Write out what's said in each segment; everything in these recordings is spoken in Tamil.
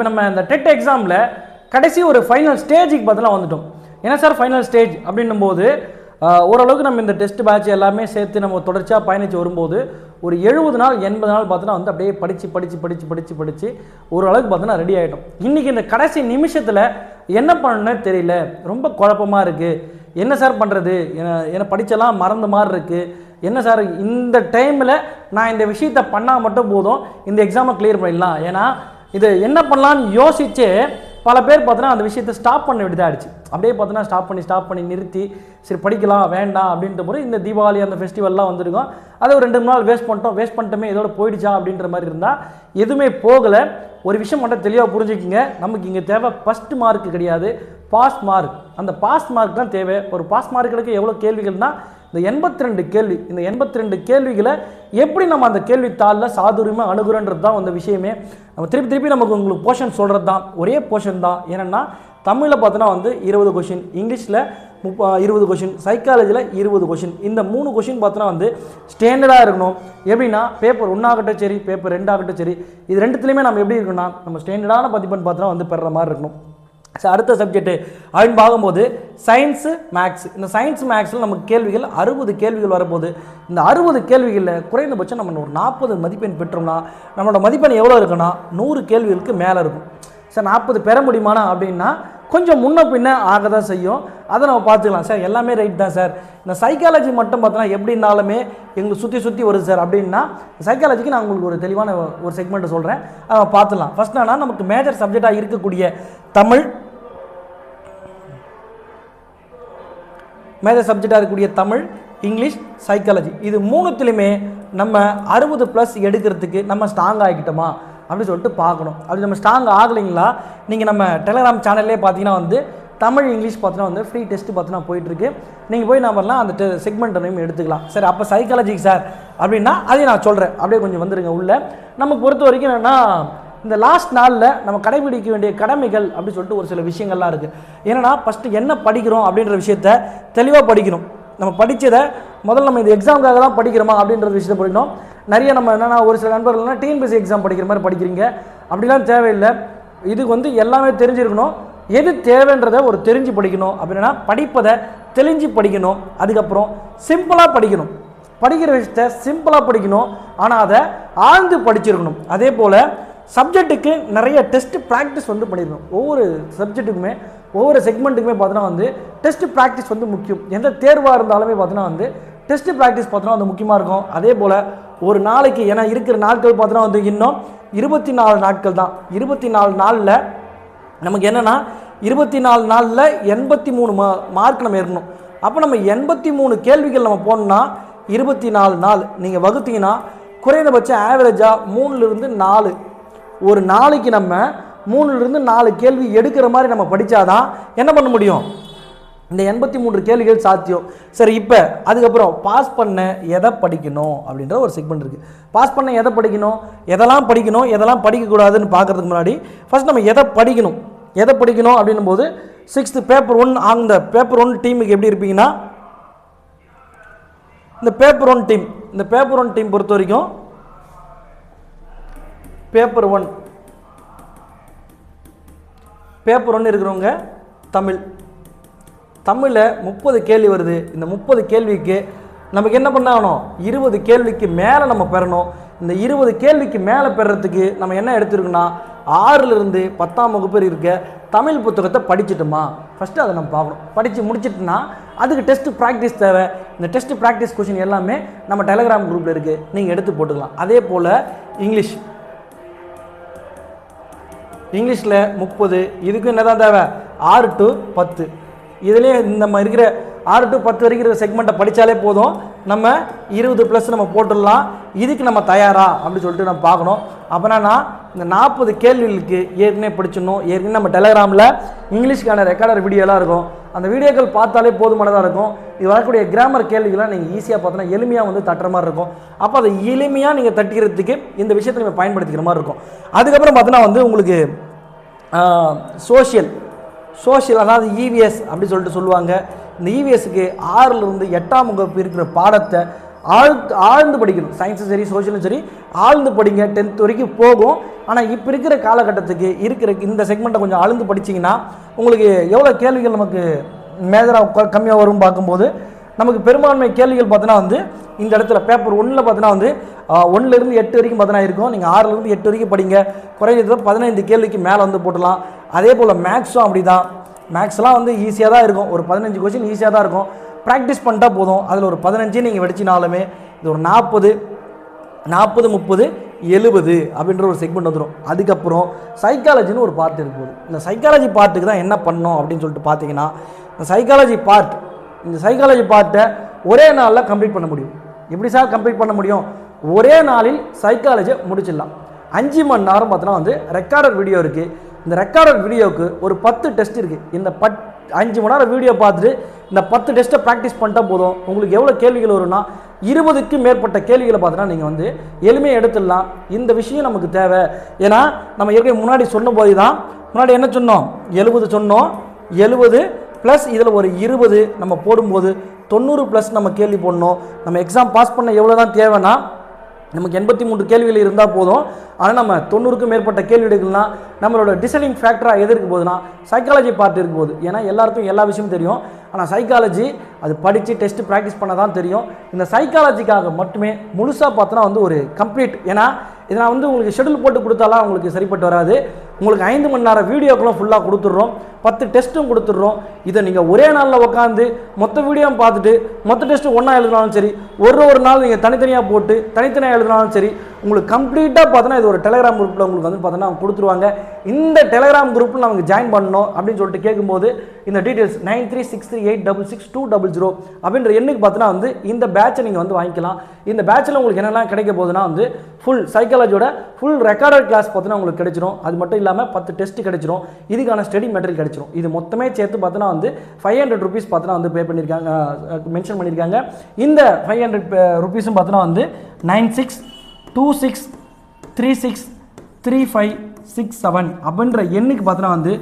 இப்போ நம்ம இந்த டெட் எக்ஸாமில் கடைசி ஒரு ஃபைனல் ஸ்டேஜுக்கு பதிலாக வந்துட்டோம். என்ன சார் ஃபைனல் ஸ்டேஜ் அப்படின்னும் போது ஓரளவுக்கு நம்ம இந்த டெஸ்ட் பேட்ச் எல்லாமே சேர்த்து நம்ம தொடர்ச்சியாக பயணித்து வரும்போது ஒரு எழுபது நாள் எண்பது நாள் பார்த்தோன்னா வந்து அப்படியே படித்து படித்து படித்து படித்து படித்து ஓரளவுக்கு பார்த்தோன்னா ரெடி ஆகிட்டோம் இன்றைக்கி இந்த கடைசி நிமிஷத்தில் என்ன பண்ணணும்னு தெரியல. ரொம்ப குழப்பமாக இருக்குது என்ன சார் பண்ணுறது என்ன படித்தெல்லாம் மறந்த மாதிரி இருக்குது என்ன சார் இந்த டைமில் நான் இந்த விஷயத்தை பண்ணால் மட்டும் போதும். இந்த எக்ஸாமை கிளியர் பண்ணிடலாம். ஏன்னா இது என்ன பண்ணலான்னு யோசிச்சு பல பேர் பார்த்தோன்னா அந்த விஷயத்தை ஸ்டாப் பண்ண வேண்டியதாக ஆயிடுச்சு. அப்படியே பார்த்தோன்னா ஸ்டாப் பண்ணி ஸ்டாப் பண்ணி நிறுத்தி சரி படிக்கலாம் வேண்டாம் அப்படின்ற போது இந்த தீபாவளி அந்த ஃபெஸ்டிவல்லாம் வந்திருக்கும். அதை ஒரு ரெண்டு மூணு நாள் வேஸ்ட் பண்ணிட்டோம் வேஸ்ட் பண்ணிட்டோமே இதோட போயிடுச்சா அப்படின்ற மாதிரி இருந்தால் எதுவுமே போகலை. ஒரு விஷயம் மட்டும் தெளிவாக புரிஞ்சுக்கிங்க. நமக்கு இங்கே தேவை ஃபஸ்ட் மார்க் கிடையாது. பாஸ் மார்க் அந்த பாஸ் மார்க் தான் தேவை. ஒரு பாஸ் மார்க்குகளுக்கு எவ்வளோ கேள்விகள்னா இந்த எண்பத்தி ரெண்டு கேள்வி இந்த எண்பத்தி ரெண்டு கேள்விகளை எப்படி நம்ம அந்த கேள்வித்தாளில் சாதுரியமாக அணுகுறன்றது தான் அந்த விஷயமே. நம்ம திருப்பி திருப்பி நமக்கு உங்களுக்கு போர்ஷன் சொல்கிறது தான். ஒரே போர்ஷன் தான். ஏன்னா தமிழில் பார்த்தோன்னா வந்து இருபது கொஷின் இங்கிலீஷில் முப்ப இருபது கொஷின் சைக்காலஜியில் இருபது கொஷின் இந்த மூணு கொஷின் பார்த்தோன்னா வந்து ஸ்டாண்டர்டாக இருக்கணும். எப்படின்னா பேப்பர் ஒன்றாகட்டும் சரி பேப்பர் ரெண்டாகட்டும் சரி இது ரெண்டுத்துலேயுமே நம்ம எப்படி இருக்கணும்னா நம்ம ஸ்டாண்டர்டான பதிப்பெண் பார்த்தோன்னா வந்து பெறுற மாதிரி இருக்கணும். ஸோ அடுத்த சப்ஜெக்ட் அப்படின்னு பார்க்கும்போது சயின்ஸு மேக்ஸ் இந்த சயின்ஸ் மேக்ஸில் நமக்கு கேள்விகள் அறுபது கேள்விகள் வரப்போகுது. இந்த அறுபது கேள்விகளில் குறைந்தபட்சம் நம்ம ஒரு நாற்பது மதிப்பெண் பெற்றோம்னா நம்மளோட மதிப்பெண் எவ்வளோ இருக்குன்னா நூறு கேள்விகளுக்கு மேலே இருக்கும். சார் நாற்பது பெற முடியுமானா அப்படின்னா கொஞ்சம் முன்ன பின்ன ஆக தான் செய்யும். அதை நம்ம பார்த்துக்கலாம். சார் எல்லாமே ரைட் தான் சார். இந்த சைக்காலஜி மட்டும் பார்த்தோன்னா எப்படின்னாலுமே எங்களுக்கு சுற்றி சுற்றி வருது சார். அப்படின்னா சைக்காலஜிக்கு நான் உங்களுக்கு ஒரு தெளிவான ஒரு செக்மெண்ட்டை சொல்கிறேன் அதை பார்த்துலாம் ஃபஸ்ட் என்னன்னா நமக்கு மேஜர் சப்ஜெக்டாக இருக்கக்கூடிய தமிழ் மேஜர் சப்ஜெக்டாக இருக்கக்கூடிய தமிழ் இங்கிலீஷ் சைக்காலஜி இது மூணுத்துலையுமே நம்ம அறுபது ப்ளஸ் எடுக்கிறதுக்கு நம்ம ஸ்ட்ராங் ஆகிக்கிட்டோமா அப்படின்னு சொல்லிட்டு பார்க்கணும். அப்படி நம்ம ஸ்ட்ராங் ஆகலைங்களா நீங்கள் நம்ம டெலிகிராம் சேனல்லே பார்த்தீங்கன்னா வந்து தமிழ் இங்கிலீஷ் பார்த்தீங்கன்னா வந்து ஃப்ரீ டெஸ்ட் பார்த்தீங்கன்னா போயிட்டுருக்கு. நீங்கள் போய் நான் பண்ணலாம் அந்த செக்மெண்ட்டையும் எடுத்துக்கலாம். சரி அப்போ சைக்காலஜிக்கு சார் அப்படின்னா அதையும் நான் சொல்கிறேன் அப்படியே கொஞ்சம் வந்துருங்க உள்ளே. நமக்கு பொறுத்த வரைக்கும் என்னென்னா இந்த லாஸ்ட் நாளில் நம்ம கடைபிடிக்க வேண்டிய கடமைகள் அப்படின்னு சொல்லிட்டு ஒரு சில விஷயங்கள்லாம் இருக்குது ஏன்னா ஃபஸ்ட்டு என்ன படிக்கிறோம் அப்படின்ற விஷயத்த தெளிவாக படிக்கணும். நம்ம படித்ததை முதல்ல நம்ம இந்த எக்ஸாமுக்காக தான் படிக்கிறோமா அப்படின்ற விஷயத்த படிக்கணும். நிறைய நம்ம என்னென்னா ஒரு சில நண்பர்கள்லாம் டிஎன்பிஎஸ்சி எக்ஸாம் படிக்கிற மாதிரி படிக்கிறீங்க. அப்படிலாம் தேவையில்லை. இதுக்கு வந்து எல்லாமே தெரிஞ்சிருக்கணும். எது தேவைன்றதை ஒரு தெரிஞ்சு படிக்கணும். அப்படின்னா படிப்பதை தெளிஞ்சு படிக்கணும். அதுக்கப்புறம் சிம்பிளாக படிக்கணும். படிக்கிற விஷயத்த சிம்பிளாக படிக்கணும். ஆனால் அதை ஆழ்ந்து படிச்சிருக்கணும். அதே போல் சப்ஜெக்ட்டுக்கு நிறைய டெஸ்ட் ப்ராக்டிஸ் வந்து பண்ணியிருக்கணும் ஒவ்வொரு சப்ஜெக்ட்டுக்குமே ஒவ்வொரு செக்மெண்ட்டுக்குமே பார்த்தோன்னா வந்து டெஸ்ட் ப்ராக்டிஸ் வந்து முக்கியம். எந்த தேர்வாக இருந்தாலுமே பார்த்தோன்னா வந்து டெஸ்ட் ப்ராக்டிஸ் பார்த்தோன்னா வந்து முக்கியமாக இருக்கும். அதே போல் ஒரு நாளைக்கு ஏன்னா இருக்கிற நாட்கள் பார்த்தோன்னா வந்து இன்னும் இருபத்தி நாலு நாட்கள் தான். இருபத்தி நாலு நாளில் நமக்கு என்னென்னா இருபத்தி நாலு நாளில் எண்பத்தி மூணு மா மார்க் நம்ம ஏறணும். அப்போ நம்ம எண்பத்தி மூணு கேள்விகள் நம்ம போனோம்னா இருபத்தி நாலு நாள். நீங்கள் வகுத்தீங்கன்னா குறைந்தபட்சம் ஆவரேஜாக மூணுலேருந்து நாலு ஒரு நாளைக்கு நம்ம மூணுலேருந்து நாலு கேள்வி எடுக்கிற மாதிரி நம்ம படித்தாதான் என்ன பண்ண முடியும்? இந்த எண்பத்தி மூன்று கேள்விகள் சாத்தியம். சரி இப்போ அதுக்கப்புறம் பாஸ் பண்ண எதை படிக்கணும் அப்படின்ற ஒரு செக்மெண்ட் இருக்குது பாஸ் பண்ண எதை படிக்கணும்? எதெல்லாம் படிக்கணும்? எதெல்லாம் படிக்கக்கூடாதுன்னு பார்க்கறதுக்கு முன்னாடி ஃபர்ஸ்ட் நம்ம எதை படிக்கணும்? எதை படிக்கணும் அப்படின்னும் போது சிக்ஸ்த்து பேப்பர் ஒன் அந்த பேப்பர் ஒன் டீமுக்கு எப்படி இருப்பீங்கன்னா இந்த பேப்பர் ஒன் டீம் இந்த பேப்பர் ஒன் டீம் பொறுத்த வரைக்கும் பேப்பர் ஒன் பேப்பர் ஒன்று இருக்கிறவங்க தமிழ். தமிழில் முப்பது கேள்வி வருது. இந்த முப்பது கேள்விக்கு நமக்கு என்ன பண்ணாகணும்? இருபது கேள்விக்கு மேலே நம்ம பெறணும். இந்த இருபது கேள்விக்கு மேலே பெறத்துக்கு நம்ம என்ன எடுத்துருக்கோம்னா ஆறிலிருந்து பத்தாம் வகுப்பு இருக்க தமிழ் புத்தகத்தை படிச்சுட்டோமா. ஃபஸ்ட்டு அதை நம்ம பார்க்கணும். படித்து முடிச்சிட்டோன்னா அதுக்கு டெஸ்ட்டு ப்ராக்டிஸ் தேவை. இந்த டெஸ்ட்டு ப்ராக்டிஸ் கொஷின் எல்லாமே நம்ம டெலகிராம் குரூப்பில் இருக்குது நீங்கள் எடுத்து போட்டுக்கலாம். அதே போல் இங்கிலீஷ் இங்கிலீஷில் முப்பது இதுக்கு என்ன தான் தேவை? ஆறு டு பத்து. இதுலேயே நம்ம இருக்கிற ஆறு டு பத்து வரைக்கும் இருக்கிற செக்மெண்ட்டை படித்தாலே போதும். நம்ம இருபது ப்ளஸ் நம்ம போட்டுடலாம். இதுக்கு நம்ம தயாரா? அப்படின்னு சொல்லிட்டு நம்ம பார்க்கணும். அப்போனா இந்த நாற்பது கேள்விகளுக்கு ஏற்கனவே படிச்சிடணும். ஏற்கனவே நம்ம டெலகிராமில் இங்கிலீஷ்க்கான ரெக்கார்டர் வீடியோலாம் இருக்கும். அந்த வீடியோக்கள் பார்த்தாலே போதுமானதாக இருக்கும். இது வரக்கூடிய கிராமர் கேள்விகள்லாம் நீங்கள் ஈஸியாக பார்த்தோன்னா எளிமையாக வந்து தட்டுற மாதிரி இருக்கும். அப்போ அதை எளிமையாக நீங்கள் தட்டிக்கிறதுக்கு இந்த விஷயத்தை நம்ம பயன்படுத்திக்கிற மாதிரி இருக்கும். அதுக்கப்புறம் பார்த்தோன்னா வந்து உங்களுக்கு சோஷியல் சோஷியல் அதாவது இவிஎஸ் அப்படி சொல்லிட்டு சொல்லுவாங்க. இந்த இவிஎஸ்க்கு ஆறிலிருந்து எட்டாம் வகுப்பு இருக்கிற பாடத்தை ஆழ்ந்து ஆழ்ந்து படிக்கணும். சயின்ஸும் சரி சோஷியலும் சரி ஆழ்ந்து படிங்க. டென்த் வரைக்கும் போகும். ஆனால் இப்போ இருக்கிற காலகட்டத்துக்கு இருக்கிற இந்த செக்மெண்ட்டை கொஞ்சம் ஆழ்ந்து படிச்சீங்கன்னா உங்களுக்கு எவ்வளோ கேள்விகள் நமக்கு மேஜராக கம்மியாக வரும் பார்க்கும்போது நமக்கு பெரும்பான்மை கேள்விகள் பார்த்தீங்கன்னா வந்து இந்த இடத்துல பேப்பர் ஒன்றில் பார்த்தீங்கன்னா வந்து ஒன்றுலேருந்து எட்டு வரைக்கும் பார்த்தீங்கன்னா இருக்கும். நீங்கள் ஆறுலேருந்து எட்டு வரைக்கும் படிங்க. குறைஞ்சது பதினைந்து கேள்விக்கு மேலே வந்து போட்டலாம் அதே போல் மேக்ஸும் அப்படி தான் மேக்ஸ்லாம் வந்து ஈஸியாக தான் இருக்கும். ஒரு பதினஞ்சு கொஸ்டின் ஈஸியாக தான் இருக்கும். ப்ராக்டிஸ் பண்ணிட்டா போதும். அதில் ஒரு பதினஞ்சு நீங்கள் வெடிச்சினாலுமே இது ஒரு நாற்பது நாற்பது முப்பது எழுபது அப்படின்ற ஒரு செக்மெண்ட் வந்துடும் அதுக்கப்புறம் சைக்காலஜின்னு ஒரு பார்ட் இருக்குது இந்த சைக்காலஜி பார்ட்டுக்கு தான் என்ன பண்ணோம் அப்படின்னு சொல்லிட்டு பார்த்தீங்கன்னா இந்த சைக்காலஜி பார்ட் இந்த சைக்காலஜி பார்ட்டை ஒரே நாளில் கம்ப்ளீட் பண்ண முடியும். எப்படி சார் கம்ப்ளீட் பண்ண முடியும்? ஒரே நாளில் சைக்காலஜியை முடிச்சிடலாம். அஞ்சு மணி நேரம் பார்த்தோன்னா வந்து ரெக்கார்டட் வீடியோ இருக்குது இந்த ரெக்கார்டட் வீடியோவுக்கு ஒரு பத்து டெஸ்ட் இருக்குது இந்த பத் அஞ்சு மணி நேரம் வீடியோ பார்த்துட்டு இந்த பத்து டெஸ்ட்டை ப்ராக்டிஸ் பண்ணிட்டா போதும். உங்களுக்கு எவ்வளோ கேள்விகள் வரும்னா இருபதுக்கு மேற்பட்ட கேள்விகளை பார்த்தீங்கன்னா நீங்கள் வந்து எளிமையாக எடுத்துடலாம். இந்த விஷயம் நமக்கு தேவை. ஏன்னா நம்ம ஏற்கனவே முன்னாடி சொன்ன போது தான் முன்னாடி என்ன சொன்னோம்? எழுபது சொன்னோம். எழுபது ப்ளஸ் இதில் ஒரு இருபது நம்ம போடும்போது தொண்ணூறு ப்ளஸ் நம்ம கேள்வி போடணும். நம்ம எக்ஸாம் பாஸ் பண்ண எவ்வளோ தான் தேவைன்னா நமக்கு எண்பத்தி மூன்று கேள்விகள் இருந்தால் போதும். ஆனால் நம்ம தொண்ணூறுக்கும் மேற்பட்ட கேள்வி எடுக்கலாம் நம்மளோட டிசைடிங் ஃபேக்டராக எது இருக்க போகுதுன்னா சைக்காலஜி பார்ட் இருக்க போகுது. ஏன்னா எல்லாருக்கும் எல்லா விஷயமும் தெரியும். ஆனால் சைக்காலஜி அது படித்து டெஸ்ட் ப்ராக்டிஸ் பண்ண தான் தெரியும். இந்த சைக்காலஜிக்காக மட்டுமே முழுசாக பார்த்தோன்னா வந்து ஒரு கம்ப்ளீட் ஏன்னா இதை நான் வந்து உங்களுக்கு ஷெடியூல் போட்டு கொடுத்தாலாம் உங்களுக்கு சரிப்பட்டு வராது. உங்களுக்கு ஐந்து மணி நேரம் வீடியோக்களும் ஃபுல்லாக கொடுத்துட்றோம். பத்து டெஸ்ட்டும் கொடுத்துட்றோம். இதை நீங்கள் ஒரே நாளில் உட்காந்து மொத்த வீடியோவும் பார்த்துட்டு மொத்த டெஸ்ட்டு ஒன்றா எழுதினாலும் சரி ஒரு ஒரு நாள் நீங்கள் தனித்தனியாக போட்டு தனித்தனியாக எழுதினாலும் சரி உங்களுக்கு கம்ப்ளீட்டாக பார்த்தோன்னா இது ஒரு டெலிகிராம் குரூப்பில் உங்களுக்கு வந்து பார்த்தோன்னா அவங்க கொடுத்துருவாங்க. இந்த டெலிகிராம் குரூப்பில் நமக்கு ஜாயின் பண்ணணும் அப்படின்னு சொல்லிட்டு கேட்கும்போது இந்த details nine three six three eight double six two double zero அப்படின்ற எண்ணுக்கு பார்த்தோன்னா வந்து இந்த பேட்சை நீங்கள் வந்து வாங்கிக்கலாம். இந்த பேட்சில் உங்களுக்கு என்னெல்லாம் கிடைக்க போகுதுன்னா வந்து ஃபுல் சைக்காலஜியோட ஃபுல் ரெக்கார்டட் கிளாஸ் பார்த்தோன்னா உங்களுக்கு கிடைச்சிரும். அது மட்டும் இல்லாமல் பத்து டெஸ்ட் கிடைச்சிரும். இதுக்கான ஸ்டடி மெட்டீரியல் கிடைச்சிரும். இது மொத்தமே சேர்த்து பார்த்தோன்னா வந்து ஃபைவ் ஹண்ட்ரட் ருபீஸ் பார்த்தோன்னா வந்து பே பண்ணியிருக்காங்க மென்ஷன் பண்ணியிருக்காங்க இந்த ஃபைவ் ஹண்ட்ரட் ருபீஸும் பார்த்தோன்னா வந்து nine six two six three six three five six seven அப்படின்ற எண்ணுக்கு பார்த்தோன்னா வந்து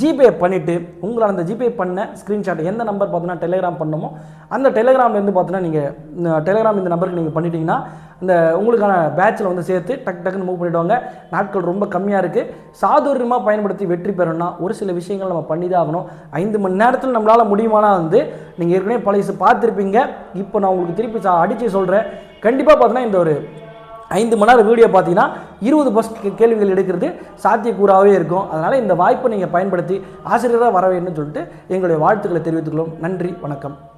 ஜிபே பண்ணிவிட்டு உங்களால் அந்த ஜிபே பண்ண ஸ்க்ரீன்ஷாட் எந்த நம்பர் பார்த்தோன்னா டெலிகிராம் பண்ணணுமோ அந்த டெலிகிராம்லேருந்து பார்த்தோன்னா நீங்கள் டெலிகிராம் இந்த நம்பருக்கு நீங்கள் பண்ணிட்டீங்கன்னா இந்த உங்களுக்கான பேட்சில் வந்து சேர்த்து டக் டக்குன்னு மூவ் பண்ணிவிடுவாங்க நாட்கள் ரொம்ப கம்மியாக இருக்குது சாதுரியமாக பயன்படுத்தி வெற்றி பெறணும்னா ஒரு சில விஷயங்கள் நம்ம பண்ணி தான் ஆகணும். ஐந்து மணி நேரத்தில் நம்மளால் முடியுமானா வந்து நீங்கள் ஏற்கனவே பழைய பார்த்துருப்பீங்க. இப்போ நான் உங்களுக்கு திருப்பி சா அடித்து சொல்கிறேன் கண்டிப்பாக பார்த்தீங்கன்னா இந்த ஒரு ஐந்து மணி நேரம் வீடியோ பார்த்தீங்கன்னா இருபது பஸ் கேள்விகள் எடுக்கிறது சாத்தியக்கூறாகவே இருக்கும். அதனால் இந்த வாய்ப்பை நீங்கள் பயன்படுத்தி ஆசிரியராக வர வேணும்னு சொல்லிட்டு எங்களுடைய வாழ்த்துக்களை தெரிவித்துக்கொள்ளும் நன்றி வணக்கம்.